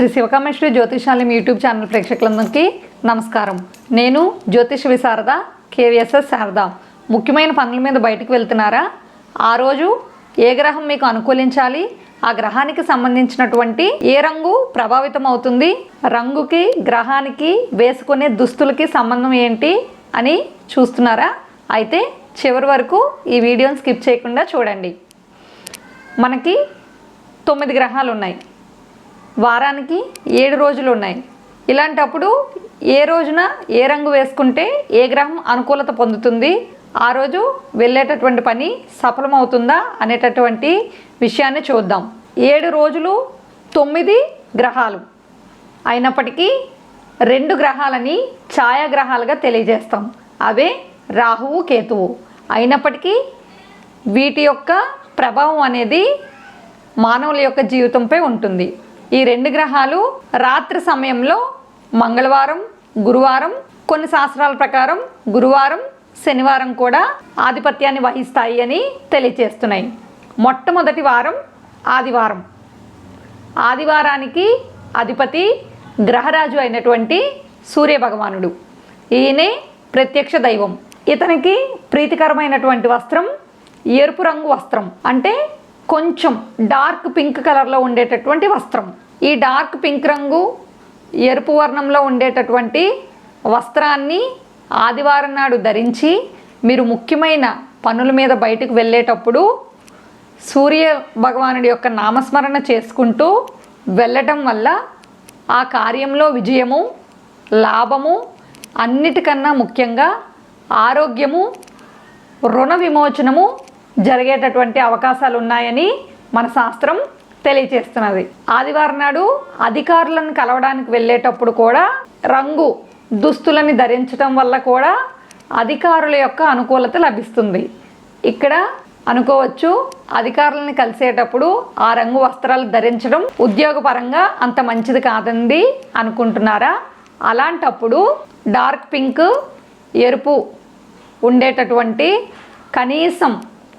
Shri Sivakameswari జ్యోతిషాలయం YouTube channel ప్రేక్షకులందరికీ నమస్కారం. నేను జ్యోతిష విశారద కేవీఎస్ఎస్ శారద. ముఖ్యమైన పనుల మీద బయటకు వెళ్తున్నారా? ఆ రోజు ఏ గ్రహం మీకు అనుకూలించాలి? ఆ గ్రహానికి సంబంధించినటువంటి ఏ రంగు ప్రభావితం అవుతుంది రంగుకి గ్రహానికి వేసుకునే దుస్తులకి సంబంధం ఏంటి అని చూస్తున్నారా? అయితే చివరి వరకు ఈ వీడియోని స్కిప్ చేయకుండా చూడండి. మనకి తొమ్మిది గ్రహాలు ఉన్నాయి వారానికి ఏడు రోజులు ఉన్నాయి. ఇలాంటప్పుడు ఏ రోజున ఏ రంగు వేసుకుంటే ఏ గ్రహం అనుకూలత పొందుతుంది? ఆ రోజు వెళ్ళేటటువంటి పని సఫలమవుతుందా అనేటటువంటి విషయాన్ని చూద్దాం. ఏడు రోజులు తొమ్మిది గ్రహాలు. అయినప్పటికీ రెండు గ్రహాలని ఛాయాగ్రహాలుగా తెలియజేస్తాం. అవే రాహువు కేతువు. అయినప్పటికీ వీటి యొక్క ప్రభావం అనేది మానవుల యొక్క జీవితంపై ఉంటుంది. ఈ రెండు గ్రహాలు రాత్రి సమయంలో మంగళవారం గురువారం కొన్ని శాస్త్రాల ప్రకారం గురువారం శనివారం కూడా ఆధిపత్యాన్ని వహిస్తాయి అని తెలియచేస్తున్నాయి. మొట్టమొదటి వారం ఆదివారం. ఆదివారానికి అధిపతి గ్రహరాజు అయినటువంటి సూర్య భగవానుడు. ఈయనే ప్రత్యక్ష దైవం. ఇతనికి ప్రీతికరమైనటువంటి వస్త్రం ఎరుపు రంగు వస్త్రం. అంటే కొంచెం డార్క్ పింక్ కలర్లో ఉండేటటువంటి వస్త్రం. ఈ డార్క్ పింక్ రంగు ఎరుపు వర్ణంలో ఉండేటటువంటి వస్త్రాన్ని ఆదివారం నాడు ధరించి మీరు ముఖ్యమైన పనుల మీద బయటకు వెళ్ళేటప్పుడు సూర్య భగవానుడి యొక్క నామస్మరణ చేసుకుంటూ వెళ్ళటం వల్ల ఆ కార్యంలో విజయము లాభము అన్నిటికన్నా ముఖ్యంగా ఆరోగ్యము రుణ విమోచనము జరిగేటటువంటి అవకాశాలు ఉన్నాయని మన శాస్త్రం తెలియచేస్తున్నది. ఆదివారం నాడు అధికారులను కలవడానికి వెళ్ళేటప్పుడు కూడా రంగు దుస్తులని ధరించడం వల్ల కూడా అధికారుల యొక్క అనుకూలత లభిస్తుంది. ఇక్కడ అనుకోవచ్చు అధికారులను కలిసేటప్పుడు ఆ రంగు వస్త్రాలు ధరించడం ఉద్యోగపరంగా అంత మంచిది కాదండి అనుకుంటున్నారా? అలాంటప్పుడు డార్క్ పింక్ ఎరుపు ఉండేటటువంటి కనీసం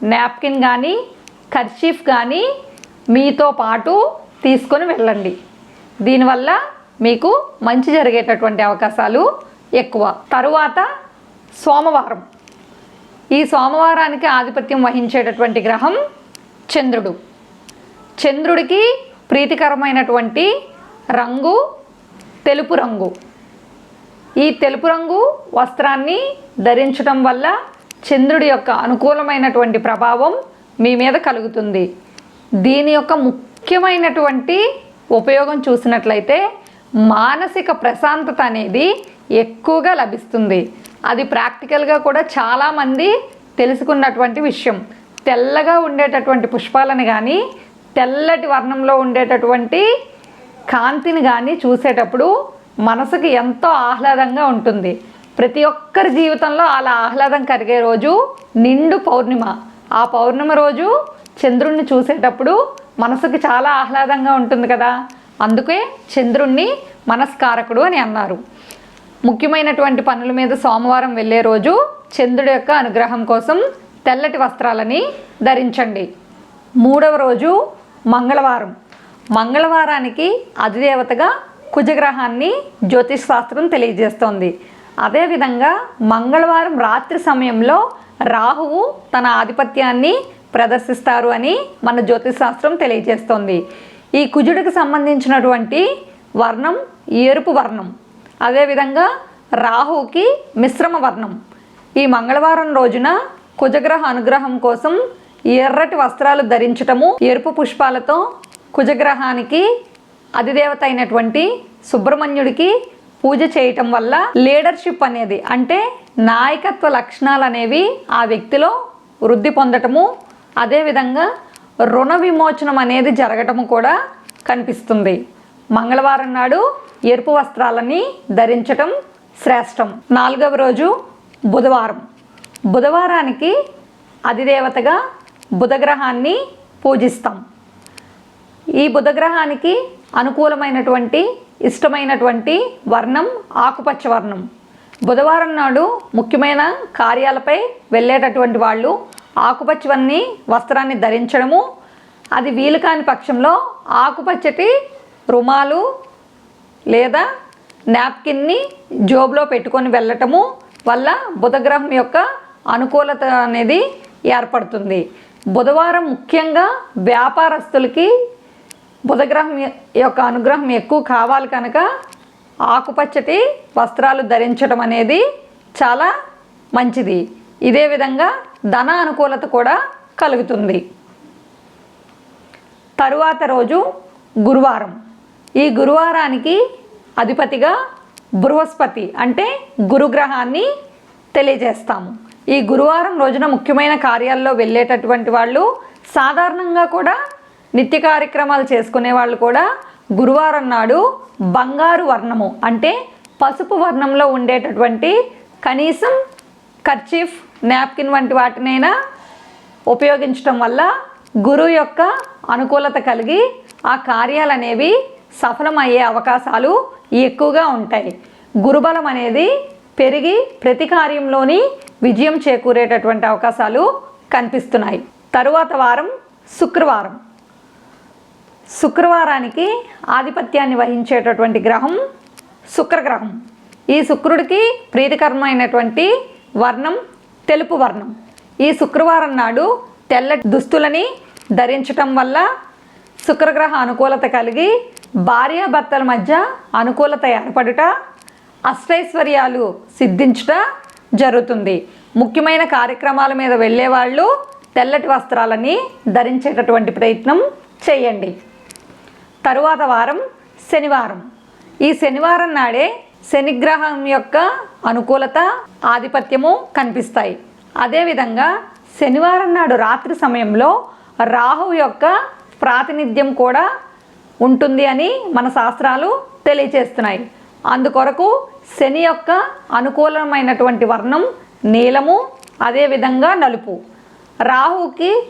నాప్కిన్ కానీ కర్చీఫ్ కానీ మీతో పాటు తీసుకొని వెళ్ళండి. దీనివల్ల మీకు మంచి జరిగేటటువంటి అవకాశాలు ఎక్కువ. తరువాత సోమవారం. ఈ సోమవారానికి ఆధిపత్యం వహించేటటువంటి గ్రహం చంద్రుడు. చంద్రుడికి ప్రీతికరమైనటువంటి రంగు తెలుపు రంగు. ఈ తెలుపు రంగు వస్త్రాన్ని ధరించడం వల్ల చంద్రుడి యొక్క అనుకూలమైనటువంటి ప్రభావం మీ మీద కలుగుతుంది. దీని యొక్క ముఖ్యమైనటువంటి ఉపయోగం చూసినట్లయితే మానసిక ప్రశాంతత అనేది ఎక్కువగా లభిస్తుంది. అది ప్రాక్టికల్గా కూడా చాలామంది తెలుసుకున్నటువంటి విషయం. తెల్లగా ఉండేటటువంటి పుష్పాలను కానీ తెల్లటి వర్ణంలో ఉండేటటువంటి కాంతిని కానీ చూసేటప్పుడు మనసుకు ఎంతో ఆహ్లాదంగా ఉంటుంది. ప్రతి ఒక్కరి జీవితంలో అలా ఆహ్లాదం కలిగే రోజు నిండు పౌర్ణిమ. ఆ పౌర్ణమి రోజు చంద్రుణ్ణి చూసేటప్పుడు మనసుకి చాలా ఆహ్లాదంగా ఉంటుంది కదా. అందుకే చంద్రుణ్ణి మనస్కారకుడు అని అన్నారు. ముఖ్యమైనటువంటి పనుల మీద సోమవారం వెళ్ళే రోజు చంద్రుడి యొక్క అనుగ్రహం కోసం తెల్లటి వస్త్రాలని ధరించండి. మూడవ రోజు మంగళవారం. మంగళవారానికి అధిదేవతగా కుజగ్రహాన్ని జ్యోతిష్ శాస్త్రం తెలియజేస్తోంది. అదేవిధంగా మంగళవారం రాత్రి సమయంలో రాహువు తన ఆధిపత్యాన్ని ప్రదర్శిస్తారు అని మన జ్యోతిష్ శాస్త్రం తెలియజేస్తోంది. ఈ కుజుడికి సంబంధించినటువంటి వర్ణం ఎరుపు వర్ణం. అదేవిధంగా రాహుకి మిశ్రమ వర్ణం. ఈ మంగళవారం రోజున కుజగ్రహ అనుగ్రహం కోసం ఎర్రటి వస్త్రాలు ధరించటము ఎరుపు పుష్పాలతో కుజగ్రహానికి అధిదేవత అయినటువంటి సుబ్రహ్మణ్యుడికి పూజ చేయటం వల్ల లీడర్షిప్ అనేది అంటే నాయకత్వ లక్షణాలు అనేవి ఆ వ్యక్తిలో వృద్ధి పొందటము అదేవిధంగా రుణ విమోచనం అనేది జరగటము కూడా కనిపిస్తుంది. మంగళవారం నాడు ఎరుపు వస్త్రాలని ధరించటం శ్రేష్టం. నాలుగవ రోజు బుధవారం. బుధవారానికి అధిదేవతగా బుధగ్రహాన్ని పూజిస్తాం. ఈ బుధగ్రహానికి అనుకూలమైనటువంటి ఇష్టమైనటువంటి వర్ణం ఆకుపచ్చ వర్ణం. బుధవారం నాడు ముఖ్యమైన కార్యాలపై వెళ్ళేటటువంటి వాళ్ళు ఆకుపచ్చవన్ని వస్త్రాన్ని ధరించడము అది వీలు కాని పక్షంలో ఆకుపచ్చటి రుమాలు లేదా నాప్కిన్ని జోబులో పెట్టుకొని వెళ్ళటము వల్ల బుధగ్రహం యొక్క అనుకూలత అనేది ఏర్పడుతుంది. బుధవారం ముఖ్యంగా వ్యాపారస్తులకి బుధగ్రహం యొక్క అనుగ్రహం ఎక్కువ కావాలి కనుక ఆకుపచ్చటి వస్త్రాలు ధరించడం అనేది చాలా మంచిది. ఇదే విధంగా ధన అనుకూలత కూడా కలుగుతుంది. తరువాత రోజు గురువారం. ఈ గురువారానికి అధిపతిగా బృహస్పతి అంటే గురుగ్రహాన్ని తెలియజేస్తాము. ఈ గురువారం రోజున ముఖ్యమైన కార్యాల్లో వెళ్ళేటటువంటి వాళ్ళు సాధారణంగా కూడా నిత్య కార్యక్రమాలు చేసుకునే వాళ్ళు కూడా గురువారం నాడు బంగారు వర్ణము అంటే పసుపు వర్ణంలో ఉండేటటువంటి కనీసం కర్చీఫ్ నాప్కిన్ వంటి వాటినైనా ఉపయోగించటం వల్ల గురువు యొక్క అనుకూలత కలిగి ఆ కార్యాలు అనేవి సఫలమయ్యే అవకాశాలు ఎక్కువగా ఉంటాయి. గురుబలం అనేది పెరిగి ప్రతి కార్యంలోని విజయం చేకూరేటటువంటి అవకాశాలు కనిపిస్తున్నాయి. తరువాత వారం శుక్రవారం. శుక్రవారానికి ఆధిపత్యాన్ని వహించేటటువంటి గ్రహం శుక్రగ్రహం. ఈ శుక్రుడికి ప్రీతికరమైనటువంటి వర్ణం తెలుపు వర్ణం. ఈ శుక్రవారం నాడు తెల్ల దుస్తులని ధరించటం వల్ల శుక్రగ్రహ అనుకూలత కలిగి భార్యాభర్తల మధ్య అనుకూలత ఏర్పడుట అష్టైశ్వర్యాలు సిద్ధించుట జరుగుతుంది. ముఖ్యమైన కార్యక్రమాల మీద వెళ్ళే వాళ్ళు తెల్లటి వస్త్రాలని ధరించేటటువంటి ప్రయత్నం చేయండి. తరువాత వారం శనివారం. ఈ శనివారం నాడే శనిగ్రహం యొక్క అనుకూలత ఆధిపత్యము కనిపిస్తాయి. అదేవిధంగా శనివారం నాడు రాత్రి సమయంలో రాహు యొక్క ప్రాతినిధ్యం కూడా ఉంటుంది అని మన శాస్త్రాలు తెలియచేస్తున్నాయి. అందుకొరకు శని యొక్క అనుకూలమైనటువంటి వర్ణం నీలము అదేవిధంగా నలుపు. రాహుకి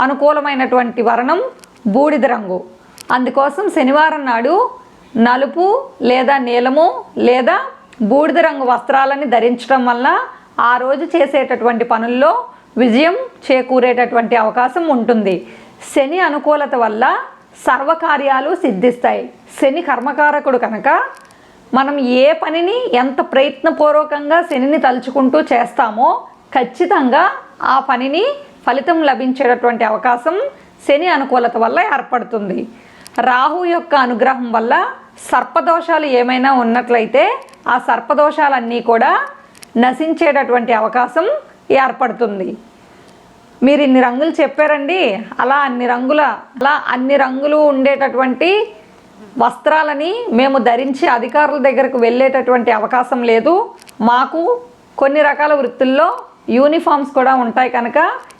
అనుకూలమైనటువంటి వర్ణం బూడిద రంగు. అందుకోసం శనివారం నాడు నలుపు లేదా నీలము లేదా బూడిద రంగు వస్త్రాలని ధరించడం వల్ల ఆ రోజు చేసేటటువంటి పనుల్లో విజయం చేకూరేటటువంటి అవకాశం ఉంటుంది. శని అనుకూలత వల్ల సర్వకార్యాలు సిద్ధిస్తాయి. శని కర్మకారకుడు కనుక మనం ఏ పనిని ఎంత ప్రయత్నపూర్వకంగా శనిని తలుచుకుంటూ చేస్తామో ఖచ్చితంగా ఆ పనిని ఫలితం లభించేటటువంటి అవకాశం శని అనుకూలత వల్ల ఏర్పడుతుంది. రాహు యొక్క అనుగ్రహం వల్ల సర్పదోషాలు ఏమైనా ఉన్నట్లయితే ఆ సర్పదోషాలన్నీ కూడా నశించేటటువంటి అవకాశం ఏర్పడుతుంది. మీరు ఇన్ని రంగులు చెప్పారండి. అలా అన్ని రంగుల అలా అన్ని రంగులు ఉండేటటువంటి వస్త్రాలని మేము ధరించి అధికారుల దగ్గరకు వెళ్ళేటటువంటి అవకాశం లేదు. మాకు కొన్ని రకాల వృత్తుల్లో యూనిఫామ్స్ కూడా ఉంటాయి కనుక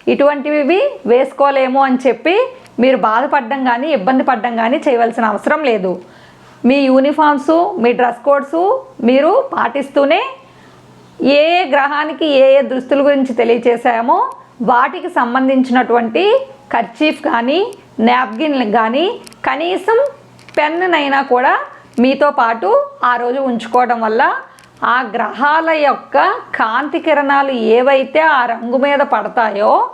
ఇటువంటివి వేసుకోలేము అని చెప్పి మీరు బాధపడడం కానీ ఇబ్బంది పడడం కానీ చేయవలసిన అవసరం లేదు. మీ యూనిఫామ్స్ మీ డ్రెస్ కోడ్స్ మీరు పాటిస్తూనే ఏ ఏ గ్రహానికి ఏ ఏ దుస్తుల గురించి తెలియచేసామో వాటికి సంబంధించినటువంటి కర్చీఫ్ కానీ నాప్కిన్ కానీ కనీసం పెన్నైనా కూడా మీతో పాటు ఆ రోజు ఉంచుకోవడం వల్ల ఆ గ్రహాల యొక్క కాంతి కిరణాలు ఏవైతే ఆ రంగు మీద పడతాయో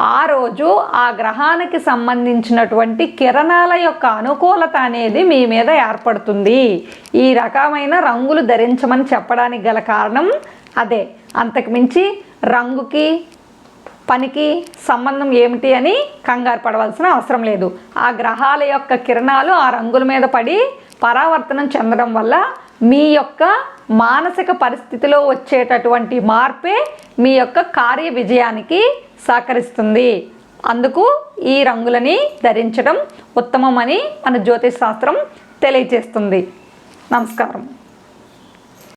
ఆ రోజు ఆ గ్రహానికి సంబంధించినటువంటి కిరణాల యొక్క అనుకూలత అనేది మీ మీద ఏర్పడుతుంది. ఈ రకమైన రంగులు ధరించమని చెప్పడానికి గల కారణం అదే. అంతకుమించి రంగుకి పనికి సంబంధం ఏమిటి అని కంగారు పడవలసిన అవసరం లేదు. ఆ గ్రహాల యొక్క కిరణాలు ఆ రంగుల మీద పడి పరావర్తనం చెందడం వల్ల మీ యొక్క మానసిక పరిస్థితిలో వచ్చేటటువంటి మార్పే మీ యొక్క కార్య విజయానికి సహకరిస్తుంది. అందుకు ఈ రంగులని ధరించడం ఉత్తమమని మన జ్యోతిష్ శాస్త్రం తెలియజేస్తుంది. నమస్కారం.